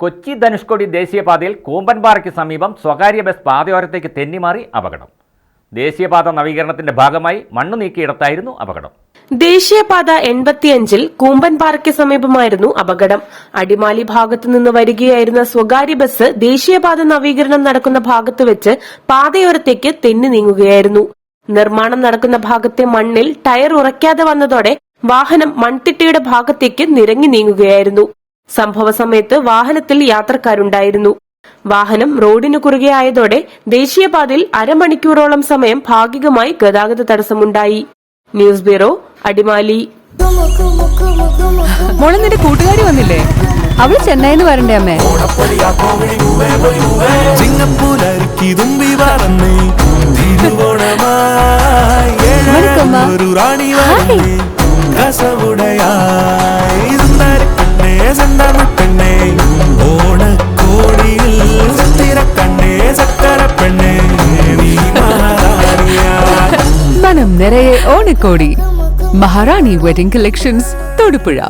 കൊച്ചി ധനുഷ്കോടി ദേശീയപാതയിൽ കൂമ്പൻപാറയ്ക്ക് സമീപം സ്വകാര്യ ബസ് പാതയോരത്തേക്ക് തെന്നിമാറി അപകടം. ദേശീയപാത നവീകരണത്തിന്റെ ഭാഗമായി മണ്ണ് നീക്കിയിടത്തായിരുന്നു അപകടം. ദേശീയപാത എൺപത്തിയഞ്ചിൽ കൂമ്പൻപാറയ്ക്ക് സമീപമായിരുന്നു അപകടം. അടിമാലി ഭാഗത്തു നിന്ന് വരികയായിരുന്ന സ്വകാര്യ ബസ് ദേശീയപാത നവീകരണം നടക്കുന്ന ഭാഗത്ത് വെച്ച് പാതയോരത്തേക്ക് തെന്നി നീങ്ങുകയായിരുന്നു. നിർമ്മാണം നടക്കുന്ന ഭാഗത്തെ മണ്ണിൽ ടയർ ഉറയ്ക്കാതെ വന്നതോടെ വാഹനം മൺതിട്ടയുടെ ഭാഗത്തേക്ക് നിരങ്ങി നീങ്ങുകയായിരുന്നു. സംഭവ സമയത്ത് വാഹനത്തിൽ യാത്രക്കാരുണ്ടായിരുന്നു. വാഹനം റോഡിനു കുറുകെ ആയതോടെ ദേശീയപാതയിൽ അരമണിക്കൂറോളം സമയം ഭാഗികമായി ഗതാഗത തടസ്സമുണ്ടായി. News bureau Adimali. മോളെ നിന്റെ കൂട്ടുകാരി വന്നില്ലേ? അവൾ ചെന്നൈന്ന് വരണ്ടേ അമ്മേ. ഒരു റാണി கண்ணே ஓண கோடியில் சந்திர கண்ணே சக்கர பெண்ணே மனம் நிறைய ஓணக்கோடி. மகாராணி வெட்டிங் கலெக்ஷன்ஸ் தொடுப்புழா